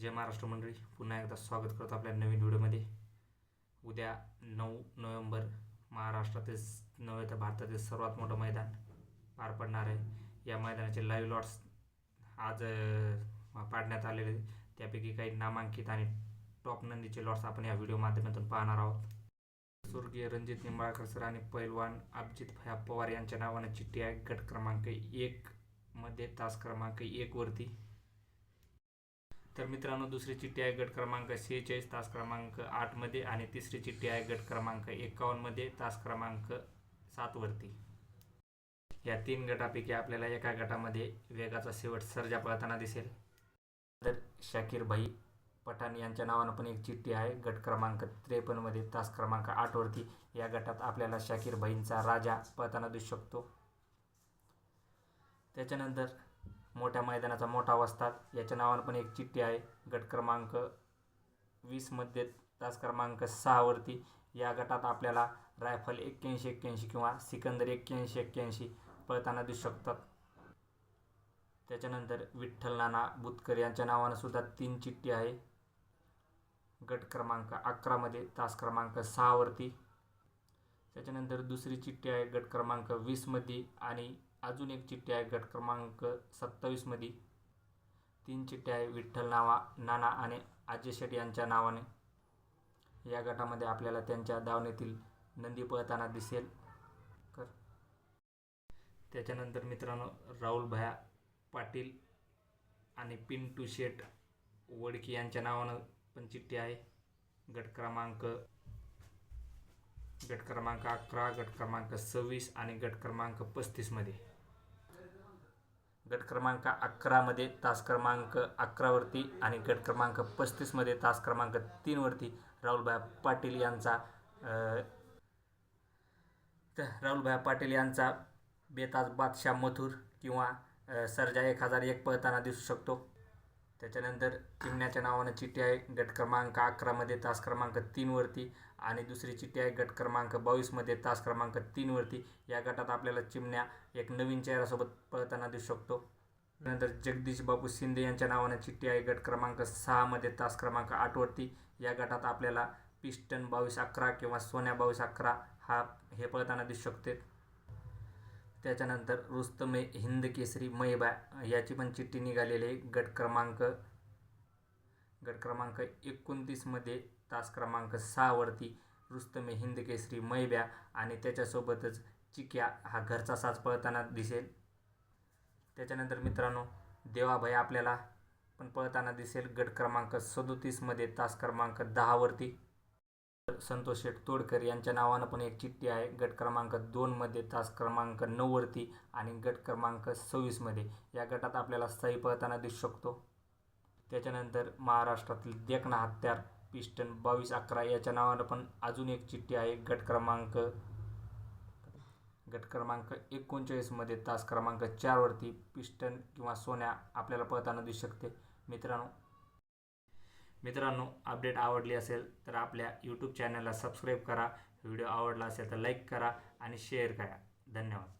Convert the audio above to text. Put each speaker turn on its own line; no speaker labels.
जय महाराष्ट्र मंडळी. पुन्हा एकदा स्वागत करतो आपल्या नवीन व्हिडिओमध्ये. उद्या नऊ नोव्हेंबर महाराष्ट्रातील नव्हे तर भारतातील सर्वात मोठं मैदान पार पडणार आहे. या मैदानाचे लाईव्ह लॉट्स आज पाडण्यात आलेले त्यापैकी काही नामांकित आणि टॉप नंदीचे लॉट्स आपण या व्हिडिओ माध्यमातून पाहणार आहोत. स्वर्गीय रणजित निंबाळकर सर आणि पैलवान अभिजित भया पवार यांच्या नावाने चिठ्ठी आहे. गट क्रमांक एक मध्ये तास क्रमांक एकवरती तर मित्रांनो दुसरी चिठ्ठी आहे गट क्रमांक सेहेचाळीस तास क्रमांक आठमध्ये आणि तिसरी चिठ्ठी आहे गट क्रमांक एकावन्नमध्ये तास क्रमांक सातवरती या तीन गटापैकी आपल्याला एका गटामध्ये वेगाचा शेवट सर्जा पळताना दिसेल. तर शाकीर भाई पठाण यांच्या नावानं पण एक चिठ्ठी आहे गट क्रमांक त्रेपन्नमध्ये तास क्रमांक आठवरती या गटात आपल्याला शाकीर भाईंचा राजा पळताना दिसू शकतो. त्याच्यानंतर मोठ्या मैदानाचा मोठा वस्ताद याच्या नावानं पण एक चिठ्ठी आहे. गट क्रमांक वीसमध्ये तास क्रमांक सहावरती या गटात आपल्याला रायफल एक्क्याऐंशी एक्क्याऐंशी किंवा सिकंदर एक्क्याऐंशी एक्क्याऐंशी पळताना दिसू शकतात. त्याच्यानंतर विठ्ठल नाना बुतकर यांच्या नावानं सुद्धा तीन चिठ्ठी आहे. गट क्रमांक अकरामध्ये तास क्रमांक सहावरती त्याच्यानंतर दुसरी चिठ्ठी आहे गट क्रमांक वीसमध्ये आणि अजून एक चिठ्ठी आहे गट क्रमांक सत्तावीसमध्ये तीन चिठ्ठ्या आहे विठ्ठल नावा नाना आणि अजय शेट यांच्या नावाने. या गटामध्ये आपल्याला त्यांच्या दावणीतील नंदी पळताना दिसेल. कर. त्याच्यानंतर मित्रांनो राहुल भया पाटील आणि पिंटू शेट वडकी यांच्या नावानं पण चिठ्ठी आहे. गट क्रमांक गट क्रमांक अकरा गट क्रमांक सव्वीस आणि गट क्रमांक पस्तीसमध्ये गट क्रमांक अकरामध्ये तास क्रमांक अकरावरती आणि गट क्रमांक पस्तीसमध्ये तास क्रमांक तीनवरती राहुलभाई पाटील यांचा तर राहुलभाई पाटील यांचा बेताज बादशाह मथुर किंवा सरजा एक हजार एक पळताना दिसू शकतो. त्याच्यानंतर चिमण्याच्या नावानं चिठ्ठी आहे गट क्रमांक अकरामध्ये तास क्रमांक तीनवरती आणि दुसरी चिठ्ठी आहे गट क्रमांक बावीसमध्ये तास क्रमांक तीनवरती या गटात आपल्याला चिमण्या एक नवीन चेहऱ्यासोबत पळताना दिसू शकतो. नंतर जगदीश बापू शिंदे यांच्या नावानं चिठ्ठी आहे गट क्रमांक सहामध्ये तास क्रमांक आठवरती या गटात आपल्याला पिस्टन बावीस अकरा किंवा सोन्या बावीस अकरा हा हे पळताना दिसू शकते. त्याच्यानंतर रुस्तमे हिंद केसरी मैबा याची पण चिठ्ठी निघालेली आहे. गट क्रमांक गट क्रमांक एकोणतीसमध्ये तास क्रमांक सहावरती रुस्तमे हिंद केसरी मैब्या आणि त्याच्यासोबतच चिक्या हा घरचा साज पळताना दिसेल. त्याच्यानंतर मित्रांनो देवाभाई आपल्याला पण पळताना दिसेल. गट क्रमांक सदोतीसमध्ये तास क्रमांक दहावरती संतोष शेठ तोडकर यांच्या नावानं पण एक चिठ्ठी आहे. गट क्रमांक दोनमध्ये तास क्रमांक नऊवरती आणि गट क्रमांक सव्वीसमध्ये या गटात आपल्याला सही पळताना दिसू शकतो. त्याच्यानंतर महाराष्ट्रातील देखना हत्यार पिस्टन बावीस अकरा याच्या नावानं पण अजून एक चिठ्ठी आहे. गट क्रमांक गट क्रमांक एकोणचाळीसमध्ये तास क्रमांक चारवरती पिस्टन किंवा सोन्या आपल्याला पळताना दिसू शकते. मित्रांनो मित्रांनो अपडेट आवडली असेल तर आपल्या यूट्यूब चॅनलला सबस्क्राईब करा. व्हिडिओ आवडला असेल तर लाईक करा आणि शेअर करा. धन्यवाद.